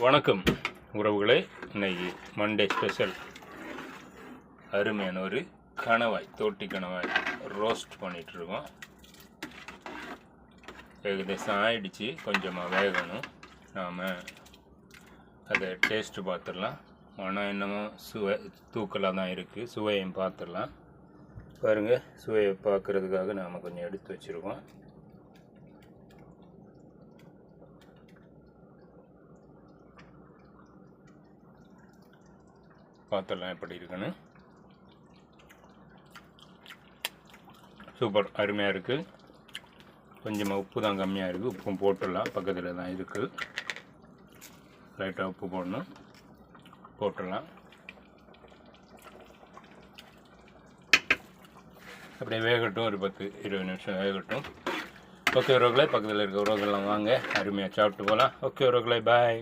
வணக்கம் உறவுகளே. இன்னைக்கு மண்டே ஸ்பெஷல் அருமையான ஒரு கணவாய் தோட்டி கணவாய் ரோஸ்ட் பண்ணிகிட்ருக்கோம் இருக்கோம் ஏகதேசம் ஆயிடுச்சு கொஞ்சமாக வேகணும். நாம் அதை டேஸ்ட்டு பார்த்துடலாம். ஆனால் என்னமோ சுவை தூக்கலாக தான் இருக்குது சுவையும் பார்த்துடலாம். பாருங்கள் சுவையை பார்க்குறதுக்காக நாம் கொஞ்சம் எடுத்து வச்சுருக்கோம். பார்த்துடலாம் எப்படி இருக்குன்னு. சூப்பர் அருமையாக இருக்குது கொஞ்சமாக உப்பு தான் கம்மியாக இருக்குது உப்பும் போட்டுடலாம். பக்கத்தில் தான் இருக்குது லைட்டாக உப்பு போடணும். போட்டுடலாம். அப்படியே வேகட்டும். ஒரு பத்து இருபது நிமிஷம் வேகட்டும். ஓகே உறவுகளை பக்கத்தில் இருக்க உறவுகள்லாம் வாங்க. அருமையாக சாப்பிட்டு போகலாம் ஓகே உறவுகளை பாய்